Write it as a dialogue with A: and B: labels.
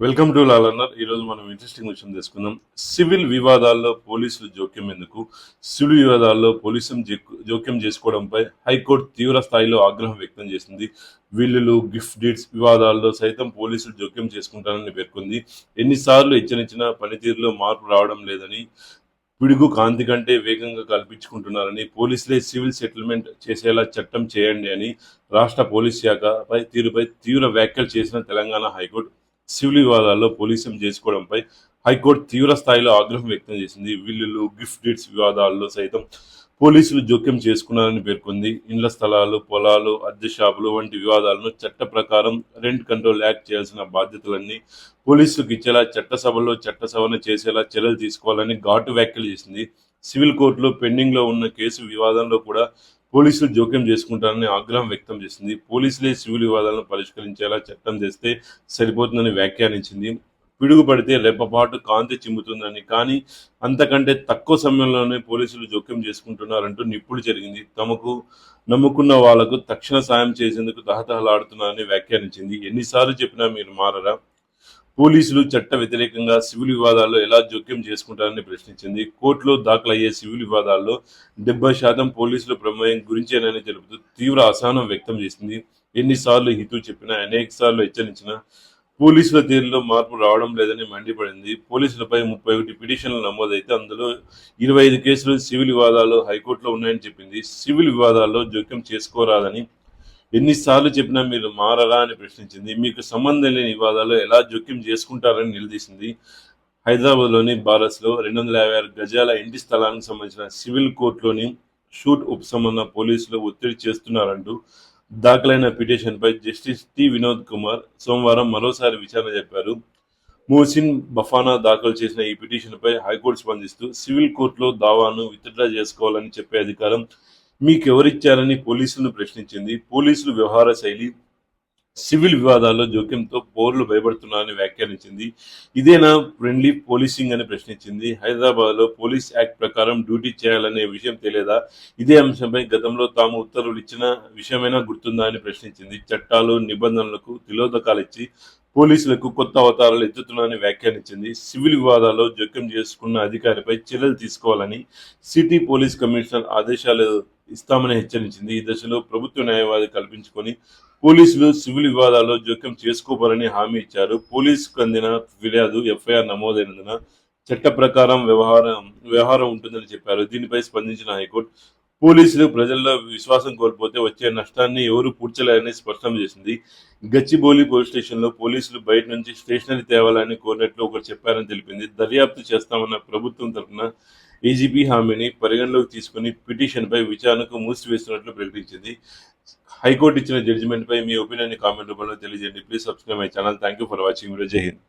A: Welcome to లాలన్నర్ ఈరోజు మనం interesting విషయం తెలుసుకుందాం. సివిల్ వివాదాల్లో పోలీసులు జోక్యం ఎందుకు? సివిల్ వివాదాల్లో పోలీసులు జోక్యం చేసుకోవడంపై హైకోర్టు తీవ్ర స్థాయిలో ఆగ్రహం వ్యక్తం చేసింది. విల్లులు గిఫ్ట్ డీడ్స్ వివాదాల్లో సైతం పోలీసులు జోక్యం చేసుకుంటారని పేర్కొంది. ఎన్నిసార్లు హెచ్చరించినా పనితీరులో మార్పు రావడం లేదని పిడుగు కాంతి కంటే వేగంగా కల్పించుకుంటున్నారని పోలీసులే సివిల్ సెటిల్మెంట్ చేసేలా చట్టం చేయండి అని రాష్ట్ర పోలీస్ శాఖపై తీరుపై తీవ్ర వ్యాఖ్యలు చేసిన తెలంగాణ హైకోర్టు సివిల్ వివాదాల్లో పోలీసులు చేసుకోవడంపై హైకోర్టు తీవ్ర స్థాయిలో ఆగ్రహం వ్యక్తం చేసింది. విల్లులు గిఫ్ట్ డీడ్స్ వివాదాల్లో సైతం పోలీసులు జోక్యం చేసుకున్నారని పేర్కొంది. ఇండ్ల స్థలాలు పొలాలు అద్దె షాపులు వంటి వివాదాలను చట్ట ప్రకారం రెంట్ కంట్రోల్ యాక్ట్ చేయాల్సిన బాధ్యతలన్నీ పోలీసులకు ఇచ్చేలా చట్టసభలో చట్ట సవరణ చేసేలా చర్యలు తీసుకోవాలని ఘాటు వ్యాఖ్యలు చేసింది. సివిల్ కోర్టులో పెండింగ్లో ఉన్న కేసు వివాదంలో కూడా పోలీసులు జోక్యం చేసుకుంటారని ఆగ్రహం వ్యక్తం చేసింది. పోలీసులే సివిల్ వివాదాలను పరిష్కరించేలా చట్టం చేస్తే సరిపోతుందని వ్యాఖ్యానించింది. పిడుగుపడితే రెప్పపాటు కాంతి చిమ్ముతుందని. కానీ అంతకంటే తక్కువ సమయంలోనే పోలీసులు జోక్యం చేసుకుంటున్నారంటూ నిప్పుడు జరిగింది. తమకు నమ్ముకున్న వాళ్ళకు తక్షణ సాయం చేసేందుకు తహతహలాడుతున్నారని వ్యాఖ్యానించింది. ఎన్నిసార్లు చెప్పినా మీరు మారరా? పోలీసులు చట్ట వ్యతిరేకంగా సివిల్ వివాదాల్లో ఎలా జోక్యం చేసుకుంటారని ప్రశ్నించింది. కోర్టులో దాఖలయ్యే సివిల్ వివాదాల్లో డెబ్బై శాతం పోలీసుల ప్రమేయం గురించేనని తెలుపుతూ తీవ్ర అసహనం వ్యక్తం చేసింది. ఎన్నిసార్లు హితు చెప్పినా అనేక సార్లు హెచ్చరించినా పోలీసుల తీరులో మార్పు రావడం లేదని మండిపడింది. పోలీసులపై ముప్పై ఒకటి పిటిషన్లు నమోదైతే అందులో ఇరవై ఐదు కేసులు సివిల్ వివాదాలు హైకోర్టులో ఉన్నాయని చెప్పింది. సివిల్ వివాదాల్లో జోక్యం చేసుకోరాదని ఎన్నిసార్లు చెప్పినా మీరు మారరా అని ప్రశ్నించింది. మీకు సంబంధం లేని వివాదాలు ఎలా జోక్యం చేసుకుంటారని నిలదీసింది. హైదరాబాద్లోని బారస్లో రెండు వందల యాభై ఆరు గజాల ఇంటి స్థలానికి సంబంధించిన సివిల్ కోర్టులోని షూట్ ఉపశమన పోలీసులు ఒత్తిడి చేస్తున్నారంటూ దాఖలైన పిటిషన్పై జస్టిస్ టి వినోద్ కుమార్ సోమవారం మరోసారి విచారణ చెప్పారు మోసిన్ బఫానా దాఖలు చేసిన ఈ పిటిషన్పై హైకోర్టు స్పందిస్తూ సివిల్ కోర్టులో దావాను విత్డ్రా చేసుకోవాలని చెప్పే అధికారం మీకెవరిచ్చారని పోలీసులను ప్రశ్నించింది. పోలీసులు వ్యవహార శైలి సివిల్ వివాదాల్లో జోక్యంతో పౌరులు భయపడుతున్నారని వ్యాఖ్యానించింది. ఇదేనా ఫ్రెండ్లీ పోలీసింగ్ అని ప్రశ్నించింది. హైదరాబాద్లో పోలీస్ యాక్ట్ ప్రకారం డ్యూటీ చేయాలనే విషయం తెలియదా? ఇదే అంశంపై గతంలో తాము ఉత్తర్వులు ఇచ్చిన విషయమైనా గుర్తుందా అని ప్రశ్నించింది. చట్టాలు నిబంధనలకు తిలోదకాలు ఇచ్చి పోలీసులకు కొత్త అవతారాలు ఎత్తుతున్నారని వ్యాఖ్యానించింది. సివిల్ వివాదాల్లో జోక్యం చేసుకున్న అధికారిపై చర్యలు తీసుకోవాలని సిటీ పోలీస్ కమిషనర్ ఆదేశాలు ఇస్తామని హెచ్చరించింది. ఈ దశలో ప్రభుత్వ న్యాయవాది కల్పించుకొని పోలీసులు సివిల్ వివాదాల్లో జోక్యం చేసుకోవాలని హామీ ఇచ్చారు. పోలీసుకు అందిన ఫిర్యాదు ఎఫ్ఐఆర్ నమోదైనందున చట్ట ప్రకారం వ్యవహారం వ్యవహారం ఉంటుందని చెప్పారు. దీనిపై స్పందించిన హైకోర్టు పోలీసులు ప్రజల్లో విశ్వాసం కోల్పోతే వచ్చే నష్టాన్ని ఎవరు పూడ్చలేరని స్పష్టం చేసింది. గచ్చిబౌలి పోలీస్ స్టేషన్లో పోలీసులు బయట నుంచి స్టేషనరీ తేవాలని కోరినట్లు ఒకరు చెప్పారని తెలిపింది. దర్యాప్తు చేస్తామన్న ప్రభుత్వం తరఫున ఏజీపీ హామీని పరిగణలోకి తీసుకుని పిటిషన్పై విచారణకు మూసివేస్తున్నట్లు ప్రకటించింది. హైకోర్టు ఇచ్చిన జడ్జిమెంట్పై మీ ఒపీనియన్ కామెంట్ రూపంలో తెలియజేయండి. Please subscribe my channel thank you for watching video జై హింద్